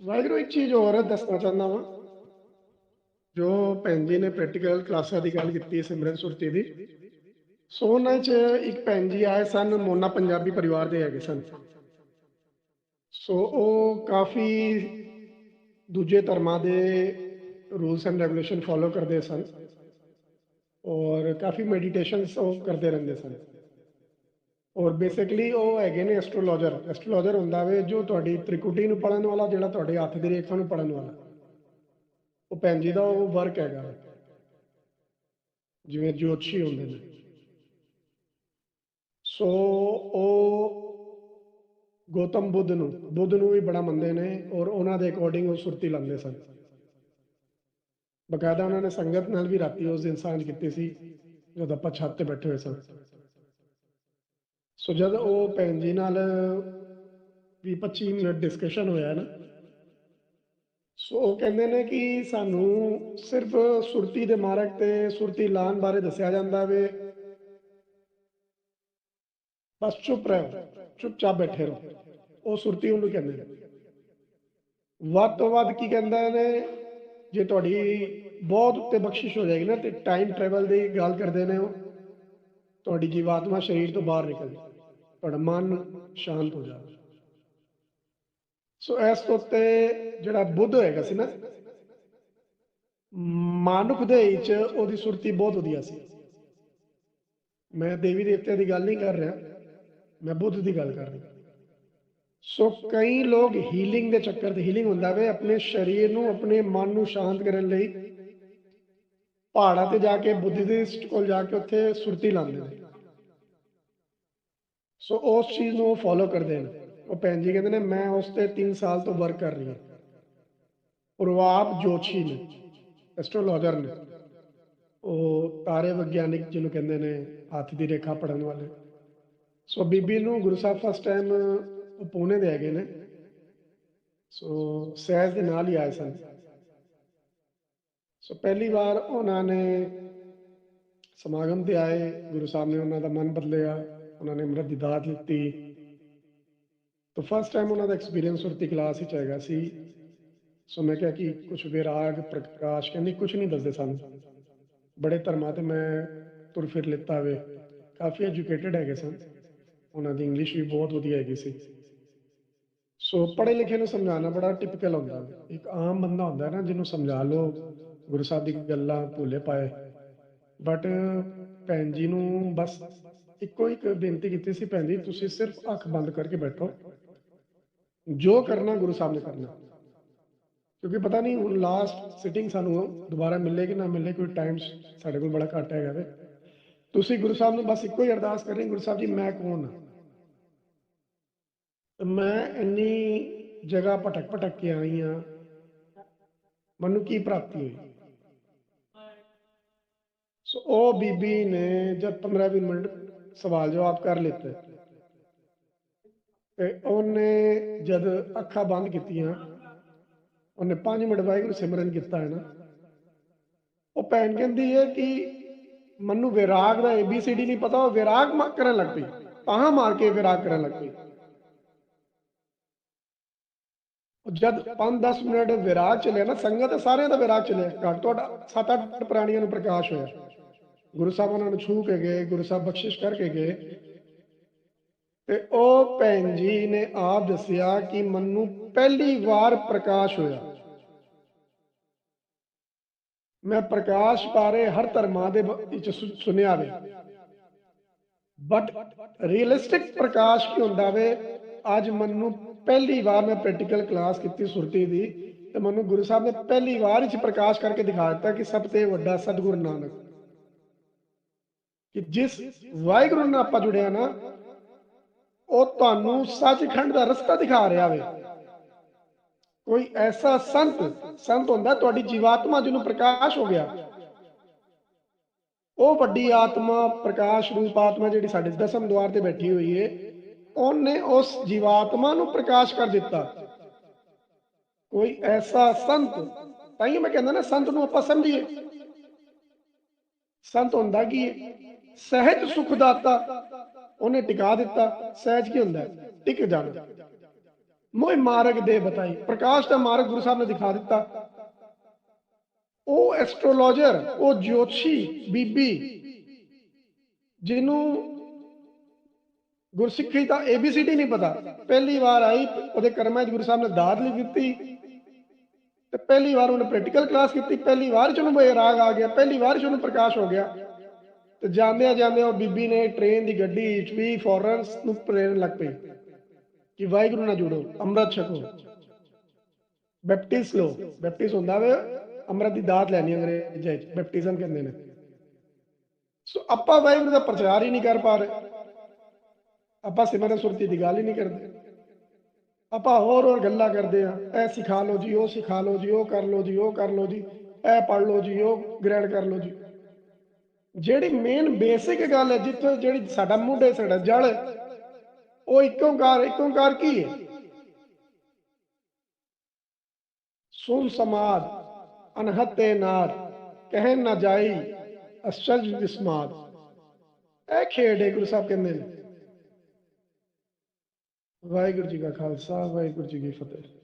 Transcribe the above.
ਵਾਹਿਗੁਰੂ, ਇੱਕ ਚੀਜ਼ ਹੋਰ ਦੱਸਣਾ ਚਾਹੁੰਦਾ ਵਾਂ। ਜੋ ਭੈਣ ਜੀ ਨੇ ਪ੍ਰੈਕਟੀਕਲ ਕਲਾਸਾਂ ਦੀ ਗੱਲ ਕੀਤੀ ਹੈ ਸਿਮਰਨ ਸੁਰਤੀ ਦੀ, ਸੋ ਉਹਨਾਂ 'ਚ ਇੱਕ ਭੈਣ ਜੀ ਆਏ ਸਨ, ਮੋਨਾ ਪੰਜਾਬੀ ਪਰਿਵਾਰ ਦੇ ਹੈਗੇ ਸਨ। ਸੋ ਉਹ ਕਾਫੀ ਦੂਜੇ ਧਰਮਾਂ ਦੇ ਰੂਲਸ ਐਂਡ ਰੈਗੂਲੇਸ਼ਨ ਫੋਲੋ ਕਰਦੇ ਸਨ। ਔਰ ਕਾਫੀ ਮੈਡੀਟੇਸ਼ਨਸ ਉਹ ਕਰਦੇ ਰਹਿੰਦੇ ਸਨ। ਔਰ ਬੇਸਿਕਲੀ ਉਹ ਹੈਗੇ ਨੇ ਐਸਟ੍ਰੋਲੋਜਰ ਐਸਟ੍ਰੋਲੋਜਰ ਹੁੰਦਾ ਵੇ ਜੋ ਤੁਹਾਡੀ ਤ੍ਰਿਕੁਟੀ ਨੂੰ ਪੜਨ ਵਾਲਾ, ਜਿਹੜਾ ਤੁਹਾਡੇ ਹੱਥ ਦੀ ਰੇਖਾ ਨੂੰ ਪੜਨ ਵਾਲਾ। ਉਹ ਭੈਣ ਜੀ ਦਾ ਉਹ ਵਰਕ ਹੈਗਾ ਜਿਵੇਂ ਜੋਤਸ਼ੀ ਹੁੰਦੇ ਨੇ। ਸੋ ਉਹ ਗੌਤਮ ਬੁੱਧ ਨੂੰ ਬੁੱਧ ਨੂੰ ਵੀ ਬੜਾ ਮੰਨਦੇ ਨੇ ਔਰ ਉਹਨਾਂ ਦੇ ਅਕੋਰਡਿੰਗ ਉਹ ਸੁਰਤੀ ਲਾਉਂਦੇ ਸਨ। ਬਕਾਇਦਾ ਉਹਨਾਂ ਨੇ ਸੰਗਤ ਨਾਲ ਵੀ ਰਾਤੀ ਉਸ ਦਿਨ ਸਾਂਝ ਕੀਤੀ ਸੀ, ਜਦ ਆਪਾਂ ਛੱਤ ਤੇ ਬੈਠੇ ਹੋਏ ਸਨ ਸੋ ਜਦ ਉਹ ਭੈਣ ਜੀ ਨਾਲ ਵੀ 25 ਮਿੰਟ ਡਿਸਕਸ਼ਨ ਹੋਇਆ ਨਾ, ਸੋ ਉਹ ਕਹਿੰਦੇ ਨੇ ਕਿ ਸਾਨੂੰ ਸਿਰਫ ਸੁਰਤੀ ਦੇ ਮਾਰਗ ਤੇ ਸੁਰਤੀ ਲਾਣ ਬਾਰੇ ਦੱਸਿਆ ਜਾਂਦਾ ਵੇ। ਬਸ ਚੁੱਪ ਰਹੋ, ਚੁੱਪਚਾਪ ਬੈਠੇ ਰਹੋ। ਉਹ ਸੁਰਤੀ ਉਹਨੂੰ ਕਹਿੰਦੇ ਨੇ। ਵੱਧ ਤੋਂ ਵੱਧ ਕੀ ਕਹਿੰਦਾ ਨੇ, ਜੇ ਤੁਹਾਡੀ ਬਹੁਤ ਉੱਤੇ ਬਖਸ਼ਿਸ਼ ਹੋ ਜਾਏਗੀ ਨਾ ਤੇ ਟਾਈਮ ਟਰੈਵਲ ਦੀ ਗੱਲ ਕਰਦੇ ਨੇ ਉਹ। ਤੁਹਾਡੀ ਜੀਵਾਤਮਾ ਸਰੀਰ ਤੋਂ ਬਾਹਰ ਨਿਕਲ ਜਾਵੇ ਤੁਹਾਡਾ ਮਨ ਸ਼ਾਂਤ ਹੋ ਜਾਵੇ ਸੋ ਇਸ ਉੱਤੇ ਜਿਹੜਾ ਬੁੱਧ ਹੋਏਗਾ ਸੀ ਨਾ ਮਾਨੁਖ ਦੇ ਵਿੱਚ ਉਹਦੀ ਸੁਰਤੀ ਬਹੁਤ ਵਧੀਆ ਸੀ। ਮੈਂ ਦੇਵੀ ਦੇਵਤਿਆਂ ਦੀ ਗੱਲ ਨਹੀਂ ਕਰ ਰਿਹਾ, ਮੈਂ ਬੁੱਧ ਦੀ ਗੱਲ ਕਰ ਰਿਹਾ। ਸੋ ਕਈ ਲੋਕ ਹੀਲਿੰਗ ਦੇ ਚੱਕਰ ਤੇ ਹੀਲਿੰਗ ਹੁੰਦਾ ਵੇ, ਆਪਣੇ ਸਰੀਰ ਨੂੰ, ਆਪਣੇ ਮਨ ਨੂੰ ਸ਼ਾਂਤ ਕਰਨ ਲਈ ਪਹਾੜਾਂ ਤੇ ਜਾ ਕੇ ਬੁੱਧਿਸਟ ਕੋਲ ਜਾ ਕੇ ਉੱਥੇ ਸੁਰਤੀ ਲਾਉਂਦੇ ਨੇ। ਸੋ ਉਸ ਚੀਜ਼ ਨੂੰ ਉਹ ਫੋਲੋ ਕਰਦੇ ਨੇ। ਉਹ ਭੈਣ ਜੀ ਕਹਿੰਦੇ ਨੇ, ਮੈਂ ਉਸ ਤੇ 3 ਸਾਲ ਤੋਂ ਵਰਕ ਕਰ ਰਹੀ ਹਾਂ। ਔਰ ਉਹ ਨੇ ਐਸਟ੍ਰੋਲੋਜਰ ਨੇ। ਉਹ ਤਾਰੇ ਵਿਗਿਆਨਿਕ ਜਿਹਨੂੰ ਕਹਿੰਦੇ ਨੇ, ਹੱਥ ਦੀ ਰੇਖਾ ਪੜਨ ਵਾਲੇ। ਸੋ ਬੀਬੀ ਨੂੰ ਗੁਰੂ ਸਾਹਿਬ ਫਸਟ ਟਾਈਮ ਉਹ ਪੂਨੇ ਦੇ ਹੈਗੇ ਨੇ। ਸੋ ਸਹਿਜ ਦੇ ਨਾਲ ਹੀ ਆਏ ਸਨ। ਸੋ ਪਹਿਲੀ ਵਾਰ ਉਹਨਾਂ ਨੇ ਸਮਾਗਮ ਤੇ ਆਏ, ਗੁਰੂ ਸਾਹਿਬ ਨੇ ਉਹਨਾਂ ਦਾ ਮਨ ਬਦਲਿਆ, ਉਹਨਾਂ ਨੇ ਅੰਮ੍ਰਿਤ ਦੀ ਦਾਤ ਲਿੱਤੀ। ਤਾਂ ਫਸਟ ਟਾਈਮ ਉਹਨਾਂ ਦਾ ਐਕਸਪੀਰੀਅੰਸ ਸੁਰਤੀ ਕਲਾਸ ਵਿੱਚ ਹੈਗਾ ਸੀ। ਸੋ ਮੈਂ ਕਿਹਾ ਕਿ ਕੁਝ ਵਿਰਾਗ, ਪ੍ਰਕਾਸ਼ ਕਹਿੰਦੀ ਕੁਝ ਨਹੀਂ ਦੱਸਦੇ ਸਾਨੂੰ। ਬੜੇ ਧਰਮਾਂ ਤੇ ਮੈਂ ਤੁਰ ਫਿਰ ਲਿੱਤਾ ਵੇ। ਕਾਫੀ ਐਜੂਕੇਟਿਡ ਹੈਗੇ ਸਨ। ਉਹਨਾਂ ਦੀ ਇੰਗਲਿਸ਼ ਵੀ ਬਹੁਤ ਵਧੀਆ ਹੈਗੀ ਸੀ। ਸੋ ਪੜ੍ਹੇ ਲਿਖੇ ਨੂੰ ਸਮਝਾਉਣਾ ਬੜਾ ਟਿਪੀਕਲ ਹੁੰਦਾ ਇੱਕ ਆਮ ਬੰਦਾ ਹੁੰਦਾ ਨਾ ਜਿਹਨੂੰ ਸਮਝਾ ਲਓ। ਗੁਰੂ ਸਾਹਿਬ ਦੀ ਗੱਲਾਂ ਭੁੱਲੇ ਪਾਏ। ਬਟ ਭੈਣ ਜੀ ਨੂੰ ਬਸ ਇੱਕੋ ਇੱਕ ਬੇਨਤੀ ਕੀਤੀ ਸੀ ਭੈਣ ਜੀ, ਤੁਸੀਂ ਸਿਰਫ ਅੱਖ ਬੰਦ ਕਰਕੇ ਬੈਠੋ। ਜੋ ਕਰਨਾ ਗੁਰੂ ਸਾਹਿਬ ਨੇ ਕਰਨਾ। ਕਿਉਂਕਿ ਪਤਾ ਨਹੀਂ ਹੁਣ ਲਾਸਟ ਸਿਟਿੰਗ ਸਾਨੂੰ ਦੁਬਾਰਾ ਮਿਲੇਗੀ ਨਾ ਮਿਲੇ, ਕੋਈ ਟਾਈਮ ਸਾਡੇ ਕੋਲ ਬੜਾ ਘੱਟ ਹੈਗਾ ਵੇ। ਤੁਸੀਂ ਗੁਰੂ ਸਾਹਿਬ ਨੂੰ ਬਸ ਇੱਕੋ ਹੀ ਅਰਦਾਸ ਕਰੇ ਗੁਰੂ ਸਾਹਿਬ ਜੀ, ਮੈਂ ਕੌਣ ਹਾਂ? ਮੈਂ ਇੰਨੀ ਜਗ੍ਹਾ ਭਟਕ ਭਟਕ ਕੇ ਆਈ ਆ ਮੈਨੂੰ ਕੀ ਪ੍ਰਾਪਤੀ ਹੋਈ? ਸੋ ਉਹ ਬੀਬੀ ਨੇ ਜਦ 15 20 ਮਿੰਟ ਸਵਾਲ ਜਵਾਬ ਕਰ ਲਿੱਤੇ ਤੇ ਉਹਨੇ ਜਦ ਅੱਖਾਂ ਬੰਦ ਕੀਤੀਆਂ, ਉਹਨੇ 5 ਮਿੰਟ ਵਾਹਿਗੁਰੂ ਸਿਮਰਨ ਕੀਤਾ ਹੈ ਨਾ, ਉਹ ਭੈਣ ਕਹਿੰਦੀ ਹੈ ਕਿ ਮੈਨੂੰ ਵਿਰਾਗ ਦਾ ਏਬੀਸੀਡੀ ਨਹੀਂ ਪਤਾ, ਉਹ ਵਿਰਾਗ ਮ- ਕਰਨ ਲੱਗ ਪਈ ਤਾਂ ਮਾਰ ਕੇ ਵਿਰਾਗ ਕਰਨ ਲੱਗ ਪਈ। ਜਦ 5-10 ਮਿੰਟ ਵਿਰਾਗ ਚੱਲਿਆ ਨਾ, ਸੰਗਤ ਸਾਰਿਆਂ ਦਾ ਵਿਰਾਗ ਚੱਲਿਆ, ਘੱਟ ਤੋਂ ਘੱਟ 7-8 ਪ੍ਰਾਣੀਆਂ ਨੂੰ ਪ੍ਰਕਾਸ਼ ਹੋਇਆ। ਗੁਰੂ ਸਾਹਿਬ ਉਹਨਾਂ ਨੂੰ ਛੂ ਕੇ ਗਏ, ਗੁਰੂ ਸਾਹਿਬ ਬਖਸ਼ਿਸ਼ ਕਰਕੇ ਗਏ। ਤੇ ਉਹ ਭੈਣ ਜੀ ਨੇ ਆਪ ਦੱਸਿਆ ਕਿ ਮੈਨੂੰ ਪਹਿਲੀ ਵਾਰ ਪ੍ਰਕਾਸ਼ ਹੋਇਆ। ਮੈਂ ਪ੍ਰਕਾਸ਼ ਬਾਰੇ ਹਰ ਧਰਮਾਂ ਦੇ ਵਿੱਚ ਸੁਣਿਆ ਵੇ। ਬਟ ਰੀਅਲਿਸਟਿਕ ਪ੍ਰਕਾਸ਼ ਕੀ ਹੁੰਦਾ ਵੇ? ਅੱਜ ਮੈਨੂੰ ਪਹਿਲੀ ਵਾਰ ਮੈਂ ਪ੍ਰੈਕਟੀਕਲ ਕਲਾਸ ਕੀਤੀ ਸੁਰਤੀ ਦੀ ਤੇ ਮੈਨੂੰ ਗੁਰੂ ਸਾਹਿਬ ਨੇ ਪਹਿਲੀ ਵਾਰ ਵਿੱਚ ਪ੍ਰਕਾਸ਼ ਕਰਕੇ ਦਿਖਾ ਦਿੱਤਾ ਕਿ ਸਭ ਤੋਂ ਵੱਡਾ ਸਤਿਗੁਰੂ ਨਾਨਕ। ਕਿ ਜਿਸ ਵਾਹਿਗੁਰੂ ਨਾਲ ਆਪਾਂ ਜੁੜਿਆ ਨਾ, ਉਹ ਤੁਹਾਨੂੰ ਸੱਚਖੰਡ ਦਾ ਰਸਤਾ ਦਿਖਾ ਰਿਹਾ ਵੇ। ਕੋਈ ਐਸਾ ਸੰਤ ਸੰਤ ਹੁੰਦਾ ਤੁਹਾਡੀ ਜੀਵਾਤਮਾ ਜਿਹਨੂੰ ਪ੍ਰਕਾਸ਼ ਹੋ ਗਿਆ। ਉਹ ਵੱਡੀ ਆਤਮਾ, ਪ੍ਰਕਾਸ਼ ਰੂਪ ਆਤਮਾ ਜਿਹੜੀ ਸਾਡੇ ਦਸਮ ਦੁਆਰ ਤੇ ਬੈਠੀ ਹੋਈ ਏ, ਉਹਨੇ ਉਸ ਜੀਵਾਤਮਾ ਨੂੰ ਪ੍ਰਕਾਸ਼ ਕਰ ਦਿੱਤਾ। ਕੋਈ ਐਸਾ ਸੰਤ, ਤਾਂ ਹੀ ਮੈਂ ਕਹਿੰਦਾ ਨਾ ਸੰਤ ਨੂੰ ਆਪਾਂ ਸਮਝੀਏ। ਸੰਤ ਹੁੰਦਾ ਕੀ ਹੈ ਸਹਿਜ ਸੁਖ ਦਾਤਾ, ਉਹਨੇ ਟਿਕਾ ਦਿੱਤਾ, ਸਹਿਜ ਕੀ ਹੁੰਦਾ? ਹੈ? ਟਿਕ ਜਾਣਾ। ਮੋਇ ਮਾਰਗ ਦੇ ਬਤਾਈ। ਪ੍ਰਕਾਸ਼ ਦਾ ਮਾਰਗ ਗੁਰੂ ਸਾਹਿਬ ਨੇ ਦਿਖਾ ਦਿੱਤਾ। ਉਹ ਐਸਟ੍ਰੋਲੋਜਰ ਉਹ ਜੋਤਸ਼ੀ, ਬੀਬੀ, ਜਿਹਨੂੰ ਗੁਰਸਿੱਖੀ ਦਾ ABCD ਨਹੀਂ ਪਤਾ। ਪਹਿਲੀ ਵਾਰ ਆਈ, ਉਹਦੇ ਕਰਮਾਂ 'ਚ ਗੁਰੂ ਸਾਹਿਬ ਨੇ ਦਾਤ ਲਿਖ ਦਿੱਤੀ। ਤੇ ਪਹਿਲੀ ਵਾਰ ਉਹਨੇ ਪ੍ਰੈਕਟੀਕਲ ਕਲਾਸ ਕੀਤੀ। ਪਹਿਲੀ ਵਾਰ ਚ ਉਹਨੂੰ ਬੇਰਾਗ ਆ ਗਿਆ। ਪਹਿਲੀ ਵਾਰ ਚ ਉਹਨੂੰ ਪ੍ਰਕਾਸ਼ ਹੋ ਗਿਆ। ਤੇ ਜਾਂਦਿਆਂ ਜਾਂਦਿਆਂ ਉਹ ਬੀਬੀ ਨੇ ਟ੍ਰੇਨ ਦੀ ਗੱਡੀ ਵਿੱਚ ਵੀ ਫੋਰਨਸ ਨੂੰ ਪ੍ਰੇਰਨ ਲੱਗ ਪਈ ਕਿ ਵਾਹਿਗੁਰੂ ਨਾਲ ਜੁੜੋ, ਅੰਮ੍ਰਿਤ ਛਕੋ। ਬੈਪਟਿਸ ਲੋ ਬੈਪਟਿਸ ਹੁੰਦਾ ਵੇ, ਅੰਮ੍ਰਿਤ ਦੀ ਦਾਤ ਲੈਣੀ ਅੰਗਰੇਜ਼ੀ ਚ ਬੈਪਟਿਜ਼ਮ ਕਹਿੰਦੇ ਨੇ। ਸੋ ਆਪਾਂ ਵਾਹਿਗੁਰੂ ਦਾ ਪ੍ਰਚਾਰ ਹੀ ਨਹੀਂ ਕਰ ਪਾ ਰਹੇ। ਆਪਾਂ ਸਿਮਰਨ ਸੁਰਤੀ ਦੀ ਗੱਲ ਹੀ ਨਹੀਂ ਕਰਦੇ। ਆਪਾਂ ਹੋਰ ਹੋਰ ਗੱਲਾਂ ਕਰਦੇ ਆ ਇਹ ਸਿਖਾ ਲਓ ਜੀ, ਉਹ ਸਿਖਾ ਲਓ ਜੀ, ਉਹ ਕਰ ਲਓ ਜੀ, ਉਹ ਕਰ ਲਓ ਜੀ, ਇਹ ਪੜ ਲਓ ਜੀ, ਉਹ ਗ੍ਰਹਿਣ ਕਰ ਲਓ ਜੀ। ਜਿਹੜੀ ਮੇਨ ਬੇਸਿਕ ਗੱਲ ਹੈ, ਜਿੱਥੇ ਜਿਹੜੀ ਸਾਡਾ ਮੁੰਡੇ ਹੈ ਸਾਡਾ ਜੜ ਉਹ ਇੱਕ ਓੰਕਾਰ ਇੱਕ ਓੰਕਾਰ ਕੀ ਹੈ? ਸੁਨ ਸਮਾਦ ਅਨਹਤੇ ਨਾਦ ਕਹਿ ਨਾ ਜਾਈ ਅਸਚਰਜ ਦਿਸਮਾਦ ਇਹ ਖੇਡ ਹੈ ਗੁਰੂ ਸਾਹਿਬ ਕਹਿੰਦੇ ਨੇ। ਵਾਹਿਗੁਰੂ ਜੀ ਕਾ ਖਾਲਸਾ, ਵਾਹਿਗੁਰੂ ਜੀ ਕੀ ਫਤਿਹ।